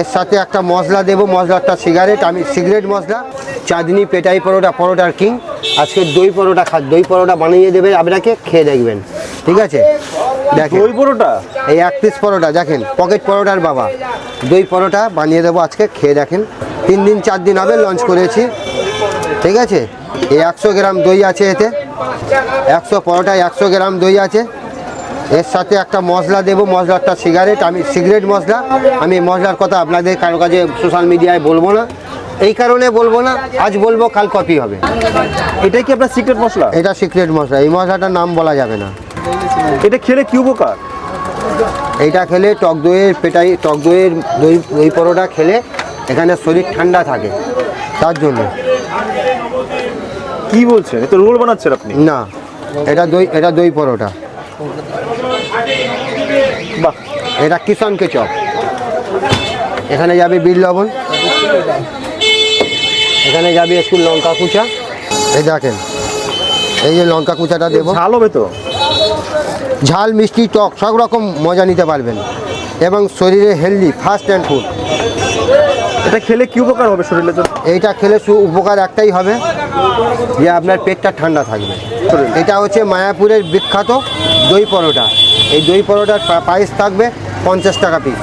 এর সাথে একটা মশলা দেবো মশলাটা সিগারেট আমি সিগারেট মশলা চাঁদনি পেটাই পরোটা পরোটার কিং আজকে দই পরোটা খা দই পরোটা বানিয়ে দেবে আপনাকে খেয়ে দেখবেন। ঠিক আছে? দেখেন। দই পরোটা? এই এক পিস পরোটা দেখেন পকেট পরোটার বাবা। দই পরোটা বানিয়ে দেবো আজকে খেয়ে দেখেন। তিন দিন চার দিন হবে লঞ্চ করেছি। ঠিক আছে? এই একশো গ্রাম দই আছে এতে। একশো পরোটায় একশো গ্রাম দই আছে। এর সাথে একটা মশলা দেবো মশলাটা সিগারেট আমি সিগারেট মশলা। আমি মশলার কথা আপনাদের কারও কাছে সোশ্যাল মিডিয়ায় বলব না। এই কারণে বলব না আজ বলব কাল কপি হবে। এটাই কি আপনার সিক্রেট মশলা? এটা সিক্রেট মশলা এই মশলাটার নাম বলা যাবে না। এটা খেলে কি উপকার? এইটা খেলে টক দইয়ের পেটাই টক দইয়ের দই দই পরোটা খেলে এখানে শরীর ঠান্ডা থাকে তার জন্য। কি বলছেন? এটা রোল বানাচ্ছেন আপনি? না এটা দই এটা দই পরোটা। বাহ এটা কিষানকে চপ এখানে যাবে বিল লবণ। এখানে যাবে একটু লঙ্কা কুচা। এই দেখেন এই যে লঙ্কা কুচাটা দেবো। ঝাল হবে তো? ঝাল মিষ্টি টক সব রকম মজা নিতে পারবেন। এবং শরীরে হেলদি ফাস্ট অ্যান্ড ফুড এটা খেলে কি উপকার হবে শরীরের জন্য? এইটা খেলে সু উপকার একটাই হবে। যে আপনার পেটটা ঠান্ডা থাকবে। এটা হচ্ছে মায়াপুরের বিখ্যাত দই পরোটা। এই দই পরোটার প্রাইস থাকবে পঞ্চাশ টাকা পিস